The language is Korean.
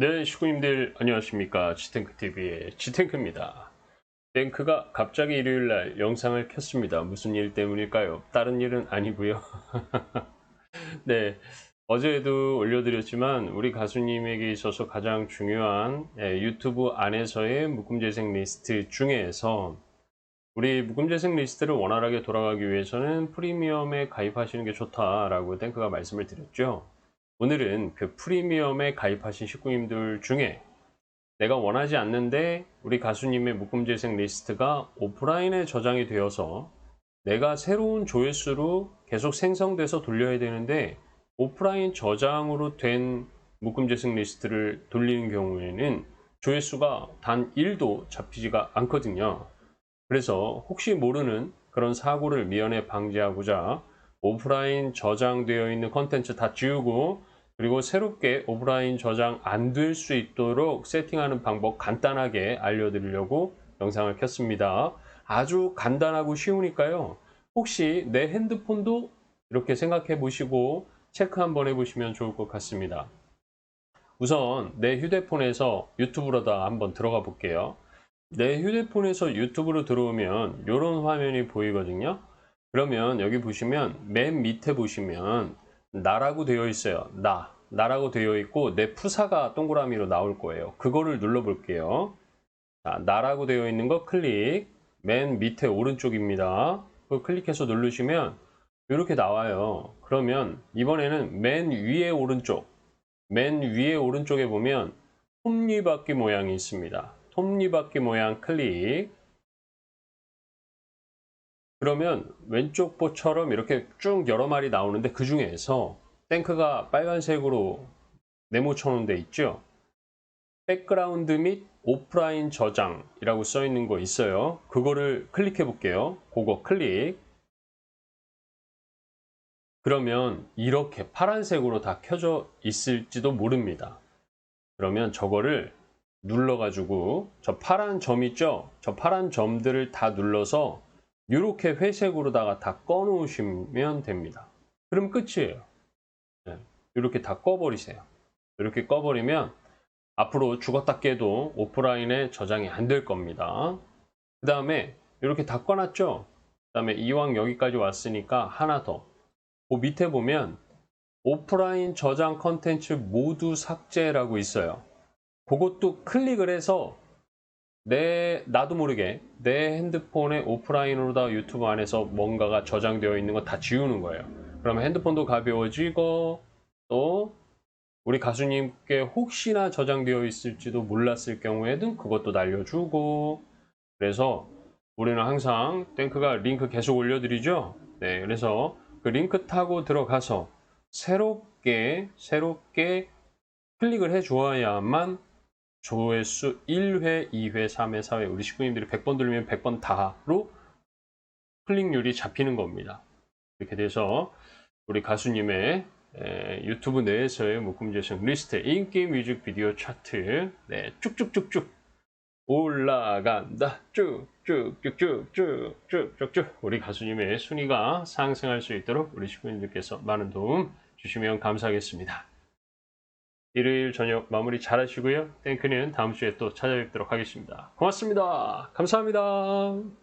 네, 식구님들 안녕하십니까. 지탱크TV의 지탱크입니다. 탱크가 갑자기 일요일날 영상을 켰습니다. 무슨 일 때문일까요? 다른 일은 아니고요. 네, 어제도 올려드렸지만 우리 가수님에게 있어서 가장 중요한 예, 유튜브 안에서의 묶음 재생 리스트 중에서 우리 묶음 재생 리스트를 원활하게 돌아가기 위해서는 프리미엄에 가입하시는 게 좋다라고 탱크가 말씀을 드렸죠. 오늘은 그 프리미엄에 가입하신 식구님들 중에 내가 원하지 않는데 우리 가수님의 묶음 재생 리스트가 오프라인에 저장이 되어서 내가 새로운 조회수로 계속 생성돼서 돌려야 되는데 오프라인 저장으로 된 묶음 재생 리스트를 돌리는 경우에는 조회수가 단 1도 잡히지가 않거든요. 그래서 혹시 모르는 그런 사고를 미연에 방지하고자 오프라인 저장되어 있는 컨텐츠 다 지우고 그리고 새롭게 오프라인 저장 안 될 수 있도록 세팅하는 방법 간단하게 알려드리려고 영상을 켰습니다. 아주 간단하고 쉬우니까요. 혹시 내 핸드폰도 이렇게 생각해 보시고 체크 한번 해보시면 좋을 것 같습니다. 우선 내 휴대폰에서 유튜브로다 한번 들어가 볼게요. 내 휴대폰에서 유튜브로 들어오면 이런 화면이 보이거든요. 그러면 여기 보시면 맨 밑에 보시면 나라고 되어 있어요. 나. 나라고 되어 있고 내 푸사가 동그라미로 나올 거예요. 그거를 눌러 볼게요. 자, 나라고 되어 있는 거 클릭. 맨 밑에 오른쪽입니다. 그걸 클릭해서 누르시면 이렇게 나와요. 그러면 이번에는 맨 위에 오른쪽. 맨 위에 오른쪽에 보면 톱니바퀴 모양이 있습니다. 톱니바퀴 모양 클릭. 그러면 왼쪽 보처럼 이렇게 쭉 여러 마리 나오는데 그 중에서 탱크가 빨간색으로 네모 쳐놓은 데 있죠? 백그라운드 및 오프라인 저장이라고 써 있는 거 있어요. 그거를 클릭해 볼게요. 그거 클릭. 그러면 이렇게 파란색으로 다 켜져 있을지도 모릅니다. 그러면 저거를 눌러가지고 저 파란 점 있죠? 저 파란 점들을 다 눌러서 이렇게 회색으로다가 다 꺼놓으시면 됩니다. 그럼 끝이에요. 네, 이렇게 다 꺼버리세요. 이렇게 꺼버리면 앞으로 죽었다 깨도 오프라인에 저장이 안 될 겁니다. 그 다음에 이렇게 다 꺼놨죠? 그 다음에 이왕 여기까지 왔으니까 하나 더. 그 밑에 보면 오프라인 저장 컨텐츠 모두 삭제라고 있어요. 그것도 클릭을 해서 내 나도 모르게 내 핸드폰에 오프라인으로 다 유튜브 안에서 뭔가가 저장되어 있는 거다 지우는 거예요. 그러면 핸드폰도 가벼워지고 또 우리 가수님께 혹시나 저장되어 있을지도 몰랐을 경우에는 그것도 날려주고 그래서 우리는 항상 탱크가 링크 계속 올려드리죠. 네, 그래서 그 링크 타고 들어가서 새롭게 새롭게 클릭을 해 주어야만 조회수 1회, 2회, 3회, 4회 우리 식구님들이 100번 들리면 100번 다로 클릭률이 잡히는 겁니다. 이렇게 돼서 우리 가수님의 에, 유튜브 내에서의 묶음 재생 리스트 인기 뮤직 비디오 차트 네, 쭉쭉쭉쭉 올라간다 쭉쭉쭉쭉쭉쭉쭉 우리 가수님의 순위가 상승할 수 있도록 우리 식구님들께서 많은 도움 주시면 감사하겠습니다. 일요일 저녁 마무리 잘 하시고요. 땡크는 다음 주에 또 찾아뵙도록 하겠습니다. 고맙습니다. 감사합니다.